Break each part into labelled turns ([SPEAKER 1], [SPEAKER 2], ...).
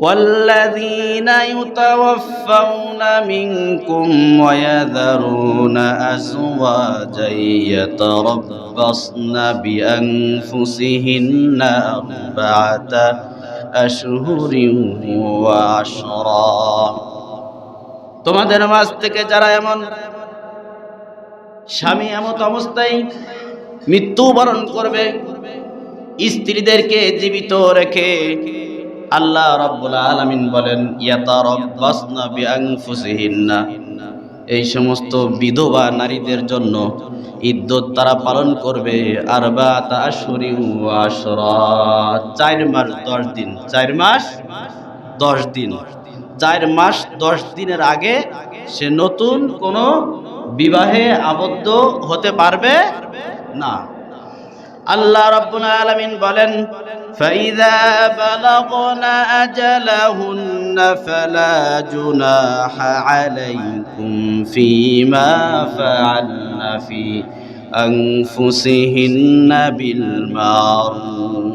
[SPEAKER 1] والذين يتوفون منكم ويذرون أزواجا يتربصن بأنفسهن أربعة أشهر وعشرا তোমাদের মাঝ থেকে যারা এমন স্বামী এমত অবস্থায় মৃত্যুবরণ করবে স্ত্রীদেরকে জীবিত রেখে আল্লাহ রব্বুল আলামিন বলেন, ইয়াতারাব্বাসনা এই সমস্ত বিধবা নারীদের জন্য ইদ্যত তারা পালন করবে আরবাত আশুরি আশরা। চার মাস দশ দিন। চার মাস দশ দিন। চার মাস দশ দিনের আগে সে নতুন কোনো বিবাহে আবদ্ধ হতে পারবে না। আল্লাহ রাব্বুল আলামিন বলেন فإذا بلغن أجلهن فلا جناح عليكم فيما فعلن في أنفسهن بالمعروف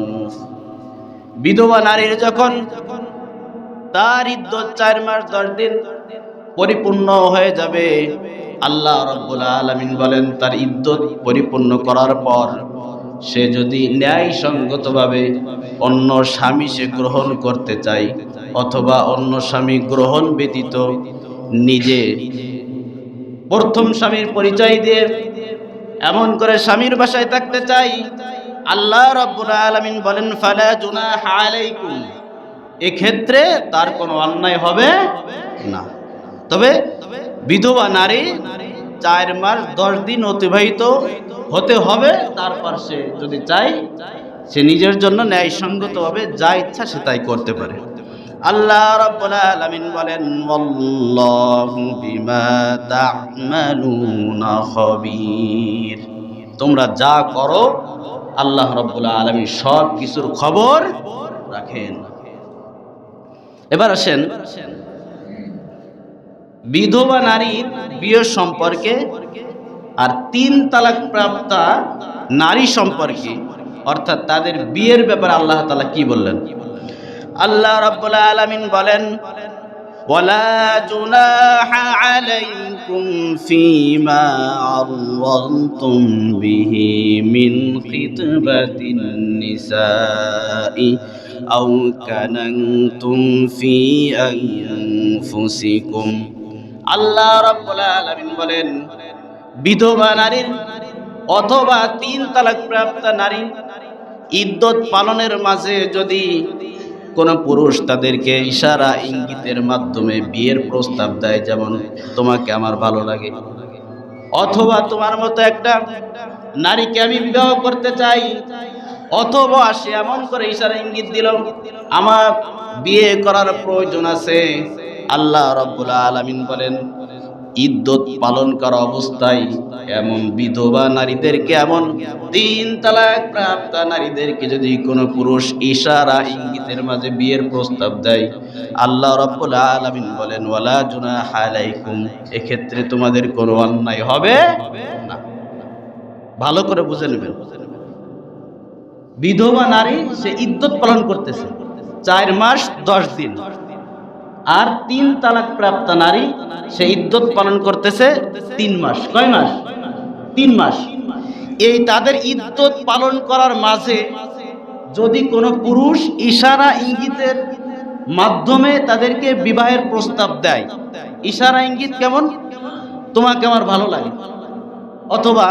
[SPEAKER 1] বিধবা নারীর যখন তার ইদ্যত চার মাস দশ দিন পরিপূর্ণ হয়ে যাবে আল্লাহ রব্বুল আলমিন বলেন তার ইদ্যত পরিপূর্ণ করার পর সে যদি ন্যায়সঙ্গতভাবে অন্য স্বামী সে গ্রহণ করতে চায়, অথবা অন্য স্বামী গ্রহণ ব্যতীত নিজে প্রথম স্বামীর পরিচয় দিয়ে এমন করে স্বামীর বাসায় থাকতে চাই, আল্লাহ রব্বুল আলমিন বলেন, ফালা জুনাহা আলাইকুম। এক্ষেত্রে তার কোনো অন্যায় হবে না। তবে বিধবা নারী চার মাস দশ দিন অতিবাহিত হতে হবে, তারপর সে যদি চায়, সে নিজের জন্য ন্যায়সঙ্গতভাবে যা ইচ্ছা সে তাই করতে পারে। আল্লাহ রাব্বুল আলামিন বলেন, ওয়াল্লাহু বিমা তা'মালুনা খবীর। তোমরা যা করো, আল্লাহ রাব্বুল আলামিন সব কিছুর খবর রাখেন। এবার আসেন বিধবা নারীর বিয়ে সম্পর্কে আর তিন তালাক প্রাপ্তা নারী সম্পর্কে অর্থাৎ তাদের বিয়ের ব্যাপারে আল্লাহ তালা কি বললেন আল্লাহ রাব্বুল আলামিন বলেন ولا جناح عليكم فيما عرضتم به من خطبة النساء أو كننتم في أنفسكم আল্লাহ বলেন, বিধবা নারীর অথবা তিন তালাক প্রাপ্ত নারী ইদ্যত পালনের মাঝে যদি কোনো পুরুষ তাদেরকে ইশারা ইঙ্গিতের মাধ্যমে বিয়ের প্রস্তাব দেয়, যেমন, তোমাকে আমার ভালো লাগে। অথবা, তোমার মতো একটা নারীকে আমি বিবাহ করতে চাই। অথবা, সে এমন করে ইশারা ইঙ্গিত দিল, আমার বিয়ে করার প্রয়োজন আছে। আল্লাহ রব্বুল আলামিন বলেন ইদ্যত পালন করা অবস্থায় এমন বিধবা নারীদেরকে, এমন তিন তালাক প্রাপ্ত নারীদেরকে যদি কোনো পুরুষ ইশারা ইঙ্গিতের মাঝে বিয়ের প্রস্তাব দেয়, আল্লাহ রব্বুল আলামিন বলেন, ওয়ালা জুনাহা আলাইকুম এক্ষেত্রে তোমাদের কোনো অন্যায় হবে না। ভালো করে বুঝে নেবেন। বিধবা নারী, সে ইদ্যত পালন করতেছে, চার মাস দশ দিন। আর তিন তালাক প্রাপ্ত নারী সে ইদ্যত পালন করতেছে তিন মাস। কয় মাস? তিন মাস। এই তাদের ইদ্যত পালন করার মাঝে যদি কোনো পুরুষ ইশারা ইঙ্গিতের মাধ্যমে তাদেরকে বিবাহের প্রস্তাব দেয়, ইশারা ইঙ্গিত কেমন? তোমাকে আমার ভালো লাগে। অথবা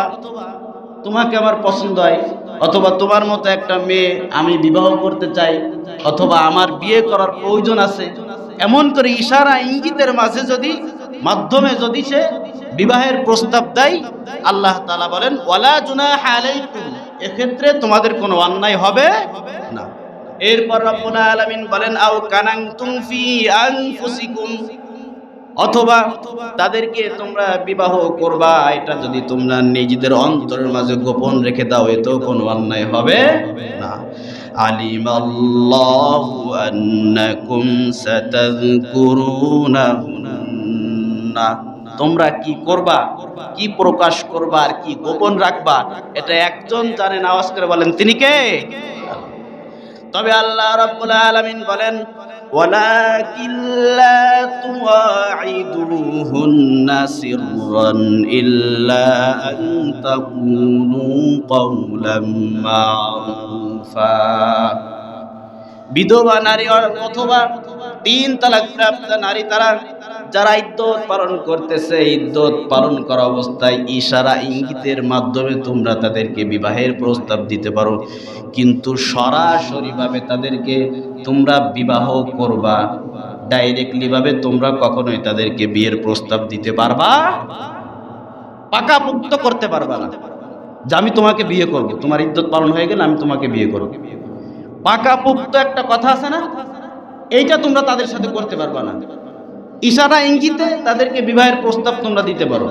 [SPEAKER 1] তোমাকে আমার পছন্দ হয়, অথবা তোমার মতো একটা মেয়ে আমি বিবাহ করতে চাই, অথবা আমার বিয়ে করার প্রয়োজন আছে এমন করে ইশারা ইঙ্গিতের মাঝে যদি, মাধ্যমে যদি সে বিবাহের প্রস্তাব দেয়, আল্লাহ তালা বলেন, ওয়ালা জুনা আলাইকুম এক্ষেত্রে তোমাদের কোনো অন্যায় হবে না। এরপর রব্বুল আলামিন বলেন, আও কানাংতুম ফি আনফুসিকুম অথবা তাদেরকে তোমরা বিবাহ করবা, এটা যদি তোমরা নিজেদের অন্তরের মাঝে গোপন রেখে দাও, এতেও কোনো অন্যায় হবে না। আলিম الله أنكم ستذكرونهن. তোমরা কি করবা? কি প্রকাশ করবা আর কি গোপন রাখবা? এটা একজন জানেন আওয়াজ করে বলেন, তিনি কে? তবে আল্লাহ রাব্বুল আলামিন বলেন ولكن لا تواعدوهن سرا إلا أن تقولوا قولا معروفا বিধবা নারী অথবা তিন তালাক প্রাপ্ত নারী তারা যারা ইদ্যত পালন করতেছে ইদ্যত পালন করা অবস্থায় ইশারা ইঙ্গিতের মাধ্যমে তোমরা তাদেরকে বিবাহের প্রস্তাব দিতে পারো কিন্তু সরাসরিভাবে তাদেরকে তোমরা বিবাহ করবা। ডাইরেক্টলি ভাবে তোমরা কখনোই তাদেরকে বিয়ের প্রস্তাব দিতে পারবা। পাকাপুক্ত করতে পারবা না। যে আমি তোমাকে বিয়ে করব, তোমার ইদ্যত পালন হয়ে গেলে আমি তোমাকে বিয়ে করব। পাকাপুক্ত একটা কথা আছে না? এইটা তোমরা তাদের সাথে করতে পারবা না। ইশারা ইঙ্গিতে তাদেরকে বিবাহের প্রস্তাব তোমরা দিতে পারো।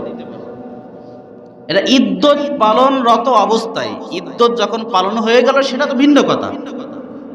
[SPEAKER 1] এটা ইদ্যত পালনরত অবস্থায় ইদ্যত যখন পালন হয়ে গেল, সেটা তো ভিন্ন কথা।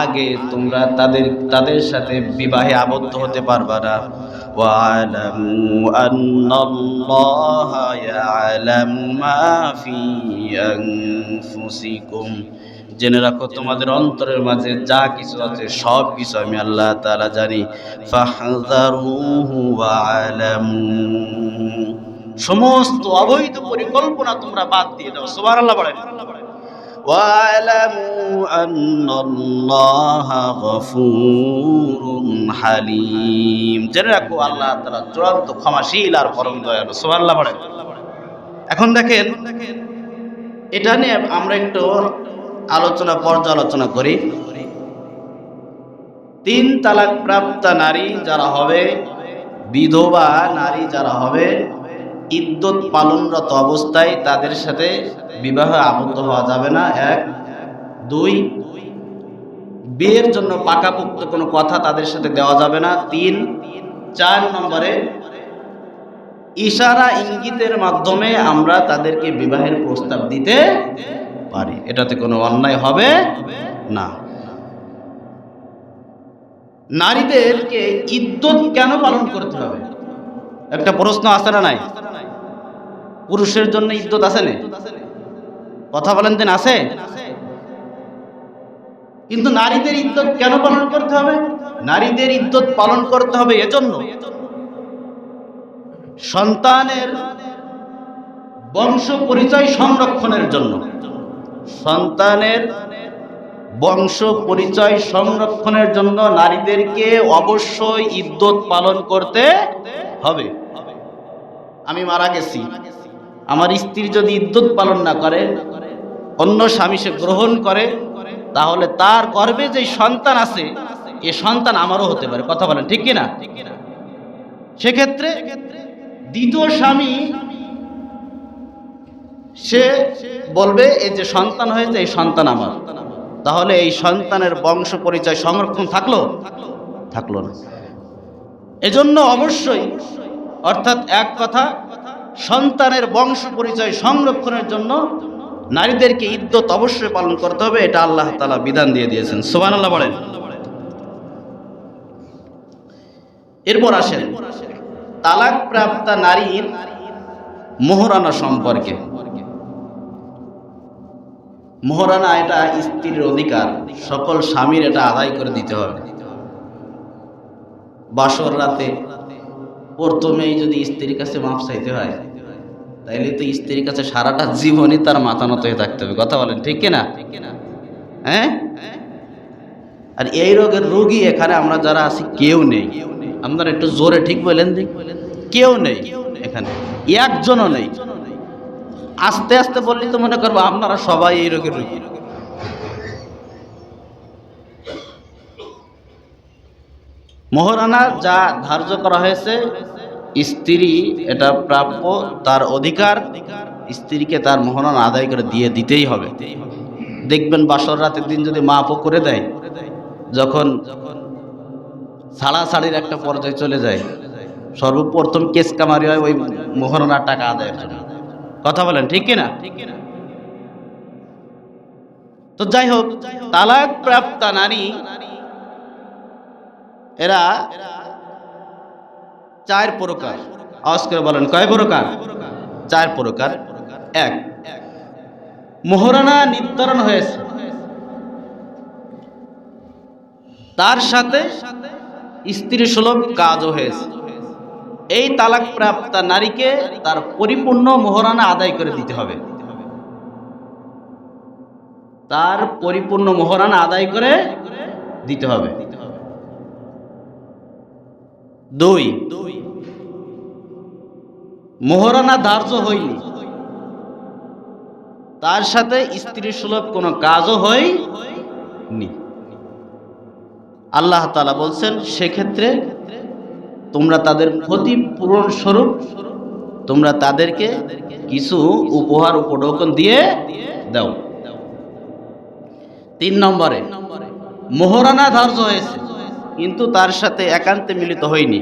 [SPEAKER 1] আগে তোমরা তাদের তাদের সাথে বিবাহে আবদ্ধ হতে পারবা না وَاعْلَمُوا أَنَّ اللَّهَ يَعْلَمُ مَا فِي أَنفُسِكُمْ জেনে রাখো তোমাদের অন্তরের মাঝে যা কিছু আছে সব কিছু আমি আল্লাহ তাআলা জানি ফাহযারুহু ওয়া'লামু সমস্ত অবৈধ পরিকল্পনা তোমরা বাদ দিয়ে দাও সুবহানাল্লাহ বলেন واعلموا أن الله غفور حليم জেনে রাখো আল্লাহ তাআলা চূড়ান্ত ক্ষমাশীল আর পরম দয়ালু সুবহানাল্লাহ বলেন এখন দেখেন এটা নিয়ে আমরা একটু আলোচনা পর্যালোচনা করি তিন তালাক প্রাপ্ত নারী যারা হবে বিধবা নারী যারা হবে ইদ্যত পালনরত অবস্থায় তাদের সাথে বিবাহ আবদ্ধ হওয়া যাবে না। এক। দুই, বিয়ের জন্য পাকাপোক্ত কোনো কথা তাদের সাথে দেওয়া যাবে না। তিন, চার নম্বরে, ইশারা ইঙ্গিতের মাধ্যমে আমরা তাদেরকে বিবাহের প্রস্তাব দিতে পারি। এটাতে কোনো অন্যায় হবে না। নারীদেরকে ইদ্যত কেন পালন করতে হবে? একটা প্রশ্ন আছে না নাই? পুরুষের জন্য ইদ্যত আছে না? কথা বলেন দেন আছে? কিন্তু নারীদের ইদ্যত কেন পালন করতে হবে? নারীদের ইদ্যত পালন করতে হবে এজন্য। সন্তানের বংশ পরিচয় সংরক্ষণের জন্য। সন্তানের বংশ পরিচয় সংরক্ষণের জন্য নারীদেরকে অবশ্যই ইদ্যত পালন করতে হবে। আমি মারা গেছি। আমার স্ত্রী যদি ইদ্যুৎ পালন না করে, অন্য স্বামী সে গ্রহণ করে, তাহলে তার গর্ভে যে সন্তান আছে, এ সন্তান আমারও হতে পারে। কথা বলেন, ঠিক কিনা? সেক্ষেত্রে দ্বিতীয় স্বামী সে বলবে, এই যে সন্তান হয়েছে, এই সন্তান আমার। তাহলে এই সন্তানের বংশ পরিচয় সংরক্ষণ থাকল? থাকল না। এজন্য অবশ্যই, অর্থাৎ এক কথা সন্তানের বংশ পরিচয় সংরক্ষণের জন্য নারীদেরকে ইদ্যত অবশ্যই পালন করতে হবে, এটা আল্লাহ তালা বিধান দিয়ে দিয়েছেন। সোবান আল্লাহ বলেন। এরপর আসেন তালাক প্রাপ্তা নারীর মোহরানা সম্পর্কে। মোহরানা এটা স্ত্রীর অধিকার, সকল স্বামীর এটা আদায় করে দিতে হবে। বাসর রাতে প্রথমেই যদি স্ত্রীর কাছে মাপ চাইতে হয়, তাইলে তো স্ত্রীর কাছে সারাটা জীবনই তার মাথা নত হয়ে থাকতে হবে। কথা বলেন, ঠিক কিনা? হ্যাঁ? আর এই রোগের রোগী এখানে আমরা যারা আছি, কেউ নেই। আপনারা একটু জোরে ঠিক বলেন কেউ নেই এখানে। একজনও নেই। আস্তে আস্তে বললি তো মনে করব আপনারা সবাই এই রোগের রোগী। মোহরানা যা ধার্য করা হয়েছে, স্ত্রী এটা প্রাপ্য, তার অধিকার, স্ত্রীকে তার মোহরানা আদায় করে দিয়ে দিতেই হবে। দেখবেন বাসর রাতের দিন যদি মাপও করে দেয়, যখন ছাড়াছাড়ির একটা পর্যায়ে চলে যায়, সর্বপ্রথম কেস কামারি হয় ওই মোহরানার টাকা আদায়ের জন্য। কথা বলেন, ঠিক কিনা তো যাই হোক, তালাক প্রাপ্তা নারী এরা চার প্রকার। আওয়াজ বলেন, কয় প্রকার? চার প্রকার। এক, মোহরানা নির্ধারণ হয়েছে। তার সাথে স্ত্রী সুলভ কাজও হয়েছে। এই তালাক প্রাপ্তা নারীকে তার পরিপূর্ণ মোহরানা আদায় করে দিতে হবে। তার পরিপূর্ণ মোহরানা আদায় করে দিতে হবে। দুই। মোহরানা ধার্য হয়নি তার সাথে স্ত্রী সুলভ কোনো কাজও হয়নি। আল্লাহ তালা বলছেন, সেক্ষেত্রে তোমরা তাদের ক্ষতিপূরণ স্বরূপ তোমরা তাদেরকে কিছু উপহার উপঢৌকন দিয়ে দাও। তিন নম্বরে মোহরানা ধার্য হয়েছে। কিন্তু তার সাথে একান্তে মিলিত হয়নি।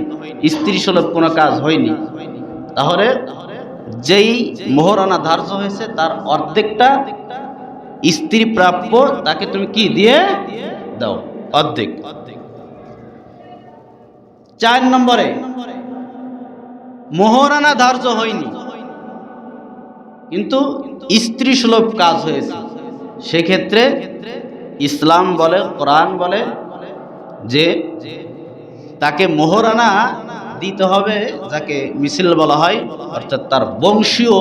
[SPEAKER 1] স্ত্রী সুলভ কোনো কাজ হয়নি। তাহলে যেই মোহরানা ধার্য হয়েছে, তার অর্ধেকটা স্ত্রী প্রাপ্য, তাকে তুমি কি দিয়ে দাও? অর্ধেক। চার নম্বরে, মোহরানা ধার্য হয়নি, কিন্তু স্ত্রী সুলভ কাজ হয়েছে। সেক্ষেত্রে ইসলাম বলে, কোরআন বলে যে তাকে মোহরানা দিতে হবে, যাকে মিছিল বলা হয়, অর্থাৎ তার বংশীয়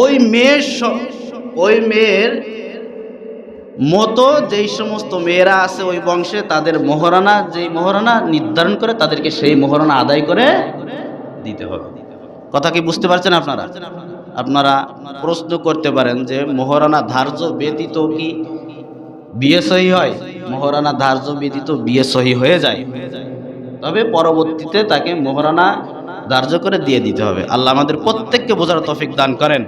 [SPEAKER 1] ওই মেয়ের ওই মেয়ের মতো যেই সমস্ত মেয়েরা আছে ওই বংশে, তাদের মোহরানা, যেই মোহরানা নির্ধারণ করে, তাদেরকে সেই মোহরানা আদায় করে দিতে হবে। কথা কি বুঝতে পারছেন আপনারা? আপনারা প্রশ্ন করতে পারেন যে, মোহরানা ধার্য ব্যতীত কি বিয়ে সহি হয়? মোহরানা ধার্য ব্যতীত বিয়ে সহি হয়ে যায়। তবে পরবর্তীতে তাকে মোহরানা ধার্য করে দিয়ে দিতে হবে। আল্লাহ আমাদের প্রত্যেককে বোঝার তফিক দান করেন।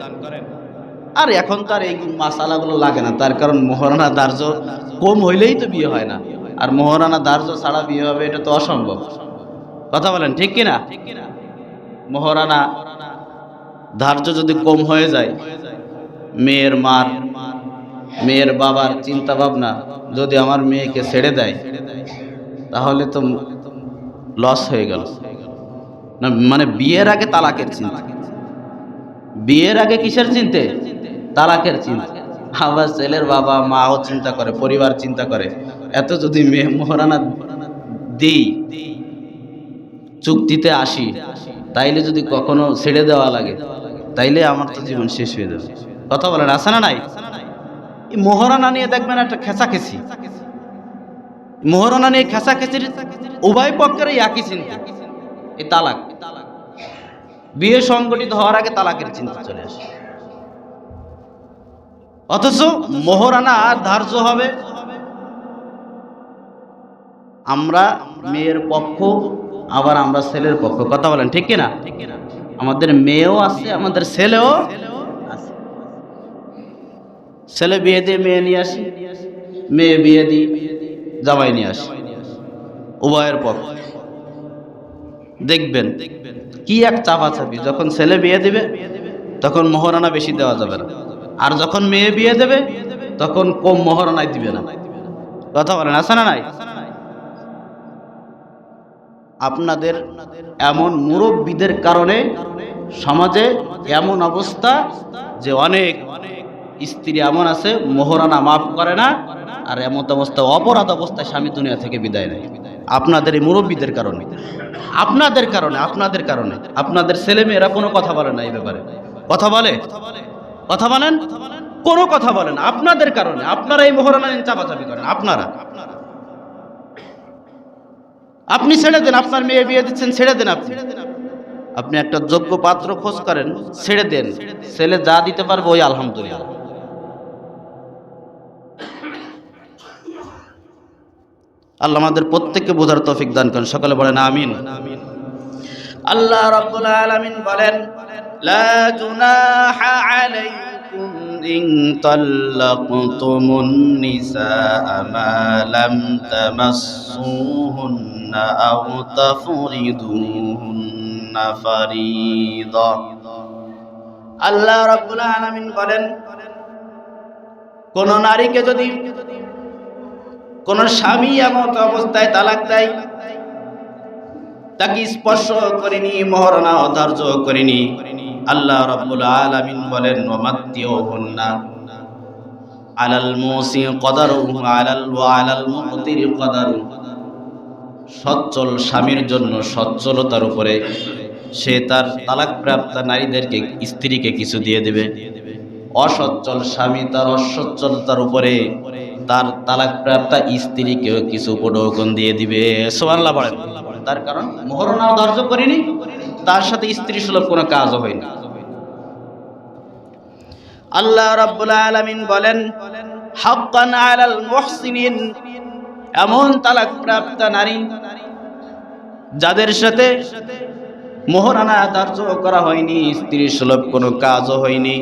[SPEAKER 1] আর এখন তার এই মাসালাগুলো লাগে না, তার কারণ মোহরানা ধার্য কম হইলেই তো বিয়ে হয় না। আর মোহরানা ধার্য ছাড়া বিয়ে হবে, এটা তো অসম্ভব। কথা বলেন, ঠিক কিনা মোহরানা ধার্য যদি কম হয়ে যায়, মেয়ের মার মেয়ের বাবার চিন্তা ভাবনা যদি আমার মেয়েকে ছেড়ে দেয়, তাহলে তো লস হয়ে গেল। না মানে বিয়ের আগে তালাকের চিন্তা। বিয়ের আগে কিসের চিনতে? তালাকের চিন্তা। আবার ছেলের বাবা মাও চিন্তা করে, পরিবার চিন্তা করে। এত যদি মেয়ে মোহরানা দিই, চুক্তিতে আসি, তাইলে যদি কখনো ছেড়ে দেওয়া লাগে, তাইলে আমার তো জীবন শেষ হয়ে যাবে। কথা বলেন আছে না নাই? মোহরানা নিয়ে দেখবেন একটা খেসাখেসি মোহরানা নিয়ে খেসাখেসির উভয় পক্ষেরই একই চিন্তা। এই তালাক। বিয়ে সংগঠিত হওয়ার আগে তালাকের চিন্তা চলে আসে। অথচ মোহরানা ধার্য হবে। আমরা মেয়ের পক্ষ, আবার আমরা ছেলের পক্ষ। কথা বলেন, ঠিক কিনা? আমাদের মেয়েও আছে, আমাদের ছেলেও ছেলে বিয়ে দিয়ে মেয়ে নিয়ে আসি, মেয়ে বিয়ে দিয়ে জামাই নিয়ে আসি। উভয়ের পক্ষ দেখবেন কি এক চাপাচাপি, যখন ছেলে বিয়ে দিবে, তখন মোহরানা বেশি দেওয়া যাবে না। আর যখন মেয়ে বিয়ে দেবে, তখন কম মোহরানায় দিবে না। কথা বলেন, আছে না নাই? আপনাদের এমন মুরব্বীদের কারণে সমাজে এমন অবস্থা যে অনেক স্ত্রী এমন আছে, মোহরানা মাফ করে না, আর এমন অবস্থা অপরাধ অবস্থায় স্বামী দুনিয়া থেকে বিদায় নেয়। আপনাদের এই মুরব্বীদের কারণে, আপনাদের কারণে আপনাদের কারণে, আপনাদের ছেলে মেয়েরা কোনো কথা বলে না এই ব্যাপারে। কথা বলে? কথা বলেন? কোনো কথা বলেন আপনাদের কারণে, আপনারা এই মোহরানা নিয়ে চাপাচাপি করেন, আপনারা। আপনি ছেড়ে দেন, আপনার মেয়ে বিয়ে দিচ্ছেন, ছেড়ে দেন আপনি। আপনি একটা যোগ্য পাত্র খোঁজ করেন, ছেড়ে দেন। ছেলে যা দিতে পারবে ওই আলহামদুলিল্লাহ। আল্লাহ আমাদের প্রত্যেককে বোঝার তৌফিক দান করেন। সকালে বলেন আমিন। আল্লাহ রাব্বুল আলামিন বলেন, লা জুনাহা আলাইকুম ইন তাল্লাকতুমুন নিসা মা লাম তামাসসুহুন্না আও তাফরিদুহুন্না ফারিদা। আল্লাহ রাব্বুল আলামিন বলেন, কোন নারীকে যদি কোন স্বামী এমন অবস্থায় তালাক দেয়? তাকে স্পর্শ করেনি, মহারণা ধার্য করেনি। আল্লাহ রব্বুল আলামিন বলেন হন্না আলাল মুসি কদারু আলাল ওয়া আলাল মুকতির কদারু। সচ্ছল স্বামীর জন্য সচ্ছলতার উপরে সে তার তালাকপ্রাপ্ত নারীদেরকে, স্ত্রীকে কিছু দিয়ে দেবে। অসচ্ছল স্বামী তার অসচ্ছলতার উপরে তার তালাকপ্রাপ্তা স্ত্রীকেও কিছু উপঢৌকন দিয়ে দিবে। সোমাল্লাহ বলেন। তার কারণ মোহরণা ধার্য করিনি, তার সাথে স্ত্রী সুলভ কোনো কাজও হয়নি আল্লাহ রাব্বুল আলামিন বলেন, হাক্কান আলাল মুহসিনিন এমন তালাক প্রাপ্ত নারী যাদের সাথে মোহরানা ধার্য করা হয়নি, স্ত্রী সুলভ কোনো কাজও হয়নি।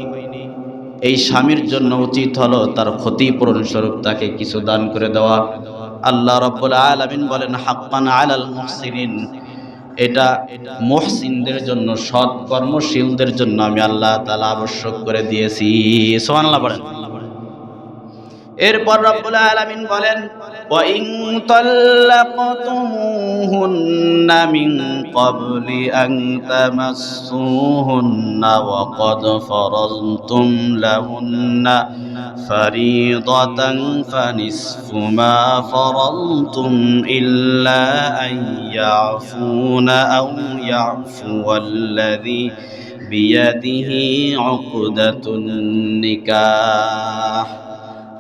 [SPEAKER 1] এই স্বামীর জন্য উচিত হলো তার ক্ষতিপূরণ স্বরূপ তাকে কিছু দান করে দেওয়া। আল্লাহ রব্বুল আলমিন বলেন, হাক্কান আলাল মুহসিন এটা মহসিনদের জন্য, সৎ কর্মশীলদের জন্য আমি আল্লাহ তালা আবশ্যক করে দিয়েছি। সুবহানাল্লাহ বলেন। এরপর রব্বুল আলমিন বলেন ইন তাল্লাকতুমুহুন্না মিন ক্বাবলি আন তামাসসুহুন্না ওয়া ক্বাদ ফারাযতুম লাহুন্না ফরিদাতান ফানিসফু মা ফারাযতুম ইল্লা আন ইয়াফুনা আও ইয়াফুয়াল্লাযী বিয়াদিহি উকদাতুন নিকাহ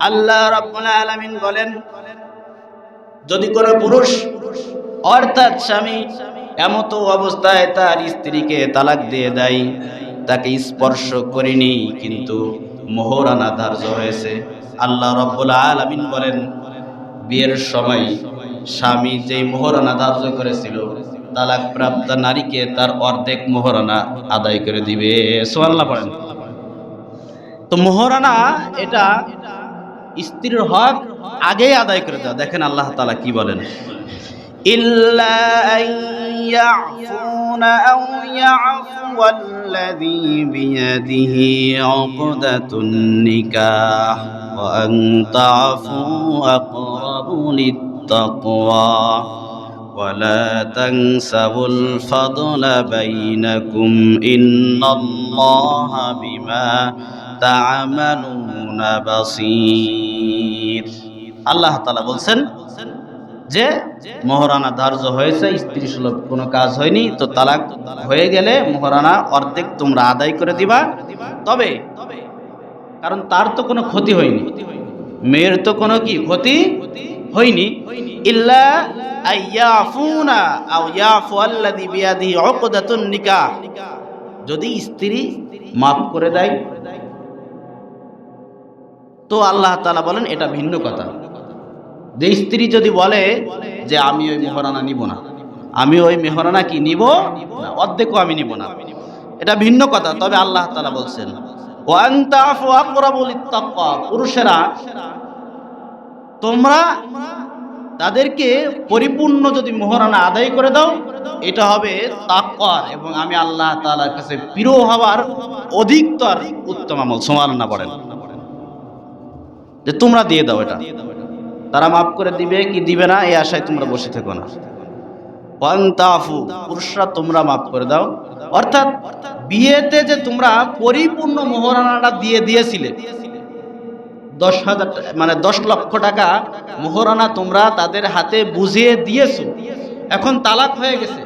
[SPEAKER 1] আল্লাহ রাব্বুল আলামিন বলেন যদি কোনো পুরুষ, অর্থাৎ স্বামী, এমতো অবস্থায় তার স্ত্রীকে তালাক দিয়ে দেয়, তাকে স্পর্শ করেনি, কিন্তু মোহরানা ধার্য হয়েছে। আল্লাহ রব্বুল আলামিন বলেন, বিয়ের সময় স্বামী যেই মোহরানা ধার্য করেছিল তালাক প্রাপ্ত নারীকে তার অর্ধেক মোহরানা আদায় করে দিবে। সোয়াল্লাহ বলেন তো মোহরানা এটা স্ত্রীর হক আগেই আদায় করে দেওয়া দেখেন আল্লাহ তালা কি বলেন ইল্লা আন ইয়াফুনা আও ইয়াফু الذي بيده عقدة النكاح وأن تعفوا أقرب للتقوى ولا تنسوا الفضل بينكم إن الله بما تعملون আল্লাহ তালা বলছেন যে, মহারানা ধার্য হয়েছে স্ত্রী সুলভ কোনো কাজ হয়নি, তো তালাক হয়ে গেলে মহারানা অর্ধেক তোমরা আদায় করে দিবা। তবে, কারণ তার তো কোনো ক্ষতি হয়নি। মেয়ের তো কোনো কি ক্ষতি হয়নি। ইল্লা আইয়াফুনা আও ইয়াফু আল্লাযী বিয়াদিহি উকদাতুন নিকাহ। যদি স্ত্রী মাফ করে দেয় তো আল্লাহ তালা বলেন, এটা ভিন্ন কথা। যে স্ত্রী যদি বলে যে, আমি ওই মেহরানা নিব না। আমি ওই মেহরানা কি নিব? না, অর্ধেকও আমি নিব না। এটা ভিন্ন কথা, তবে আল্লাহ তালা বলছেন পুরুষেরা, তোমরা তাদেরকে পরিপূর্ণ যদি মোহরানা আদায় করে দাও, এটা হবে তাকওয়ার এবং আমি আল্লাহ তালার কাছে প্রিয় হওয়ার অধিকতর উত্তম আমল। সুবহানাল্লাহ বলেন। যে তোমরা দিয়ে দাও এটা। তারা মাফ করে দিবে, কি দিবে না, এই আশায় তোমরা বসে থেকো না। পুরুষরা তোমরা মাফ করে দাও। অর্থাৎ, বিয়েতে যে তোমরা পরিপূর্ণ মোহরানাটা দিয়ে দিয়েছিলে, দশ হাজার মানে দশ লক্ষ টাকা মোহরানা তোমরা তাদের হাতে বুঝিয়ে দিয়েছ, এখন তালাক হয়ে গেছে,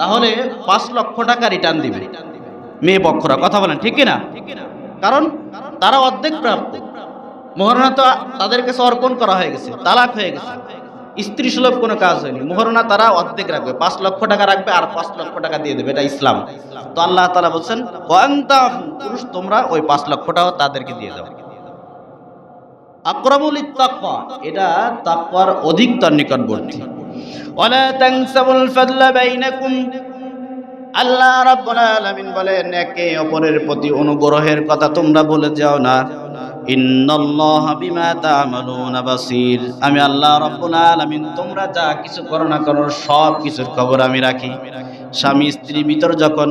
[SPEAKER 1] তাহলে পাঁচ লক্ষ টাকা রিটার্ন দিবে। মেয়ে পক্ষরা, কথা বলেন, ঠিক না কারণ তারা অর্ধেক প্রাপ্ত মোহরানা তো তাদের কাছে অর্পণ করা হয়ে গেছে, তালাক হয়ে গেছে। স্ত্রী সুলভ কোনো কাজ হয়নি। মোহরানা তারা অর্ধেক রাখবে, পাঁচ লক্ষ টাকা রাখবে আর পাঁচ লক্ষ টাকা দিয়ে দেবে, এটা ইসলাম। তো আল্লাহ তালা বলছেন পুরুষ, তোমরা ওই পাঁচ লক্ষ টাকা তাদেরকে দিয়ে দাও। আকরাবুল তাকওয়া এটা তাকওয়ার অধিকতর নিকটবর্তী। ওয়ালা তানসাবুল ফাদলা বাইনাকুম। আল্লাহ রাব্বুল আলামিন বলেন, একে অপরের প্রতি অনুগ্রহের কথা তোমরা বলে যাও না। আমি আল্লাহ রাব্বুল তোমরা যা কিছু করো না করো, সব কিছুর খবর আমি রাখি। স্বামী স্ত্রী ভিতর যখন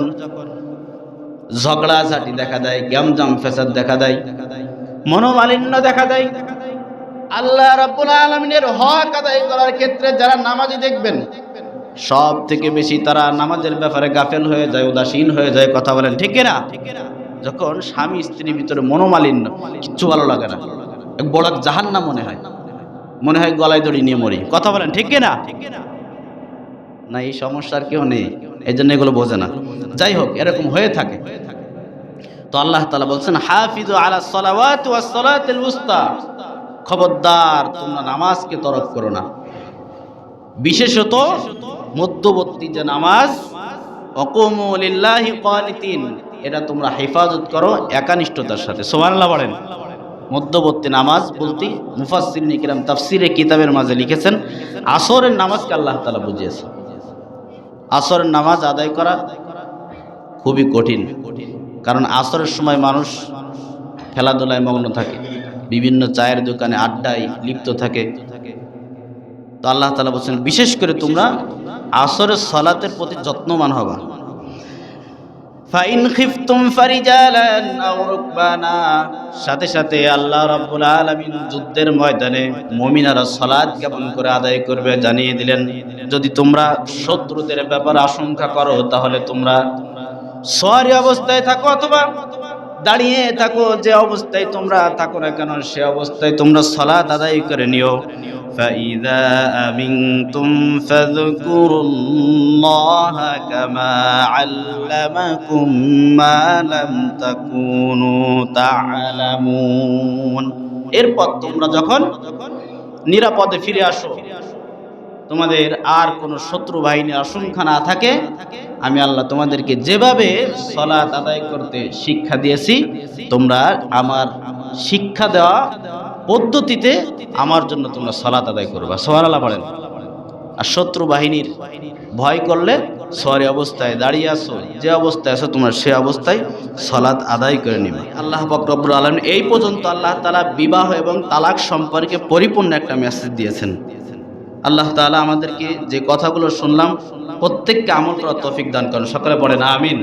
[SPEAKER 1] ঝগড়া ঝাঁটি দেখা দেয়, গ্যামজাম ফেসাদ দেখা দেয়, মনোমালিন্য দেখা দেয়, আল্লাহ রাব্বুল হক আদায় করার ক্ষেত্রে যারা নামাজি দেখবেন সব থেকে বেশি তারা নামাজের ব্যাপারে গাফেল হয়ে যায়, উদাসীন হয়ে যায়, কথা বলেন, ঠিক না ঠিক না যখন স্বামী স্ত্রীর ভিতরে মনোমালিন্য, কিচ্ছু ভালো লাগে না। এক বড় জাহান্না মনে হয়। মনে হয় গলায় দড়ি নিয়ে মরি। কথা বলেন, ঠিক না না, এই সমস্যার কেউ নেই। এই জন্য এগুলো বোঝে না। যাই হোক, এরকম হয়ে থাকে। তো আল্লাহ তালা বলছেন হাফিজ আলা খবরদার, তোমরা নামাজকে তরফ করো না। বিশেষত মধ্যবর্তী যে নামাজ অকুমুলিল্লাহি এটা তোমরা হেফাজত করো একানিষ্ঠতার সাথে। সুবহানাল্লাহ বলেন। মধ্যবর্তী নামাজ বলতে মুফাসসির নিকিরাম তাফসিরে কিতাবের মাঝে লিখেছেন, আসরের নামাজকে আল্লাহ তাআলা বুঝিয়েছে আসরের নামাজ আদায় করা খুবই কঠিন, কারণ আসরের সময় মানুষ খেলাধুলায় মগ্ন থাকে, বিভিন্ন চায়ের দোকানে আড্ডায় লিপ্ত থাকে। তো আল্লাহ তালা বলছেন, বিশেষ করে তোমরা আসরের সলাতের প্রতি যত্নবান হবা। ফাইন খিফতুম ফারিজালান আও রুকবানা। সাথে সাথে আল্লাহ রাব্বুল আলামিন যুদ্ধের ময়দানে মুমিনারা সালাত জ্ঞাপন করে আদায় করবে, জানিয়ে দিলেন, যদি তোমরা শত্রুদের ব্যাপারে আশঙ্কা করো, তাহলে তোমরা সওয়ারি অবস্থায় থাকো অথবা দাঁড়িয়ে থাকো যে অবস্থায় তোমরা থাকো না কেন সে অবস্থায় তোমরা সালাত আদায় করে নিও فإذا أمنتم فاذكروا الله كما علمكم ما لم تكونوا تعلمون এরপর তোমরা যখন নিরাপদে ফিরে আসো তোমাদের আর কোনো শত্রু বাহিনীর আশঙ্কা না থাকে, আমি আল্লাহ তোমাদেরকে যেভাবে সলাত আদায় করতে শিক্ষা দিয়েছি, তোমরা আমার শিক্ষা দেওয়া পদ্ধতিতে আমার জন্য তোমরা সলাত আদায় করবা। সোহার আল্লাহ পড়েন আর শত্রু বাহিনীর ভয় করলে সরি অবস্থায় দাঁড়িয়ে আসো যে অবস্থায় আছো তোমরা সে অবস্থায় সলাৎ আদায় করে নিবে। আল্লাহ বকরবুল আলম এই পর্যন্ত আল্লাহ তালা বিবাহ এবং তালাক সম্পর্কে পরিপূর্ণ একটা মেসেজ দিয়েছেন। আল্লাহ তালা আমাদেরকে যে কথাগুলো শুনলাম, প্রত্যেককে আমল করার তফিক দান করেন। সকলে পড়েন আমিন।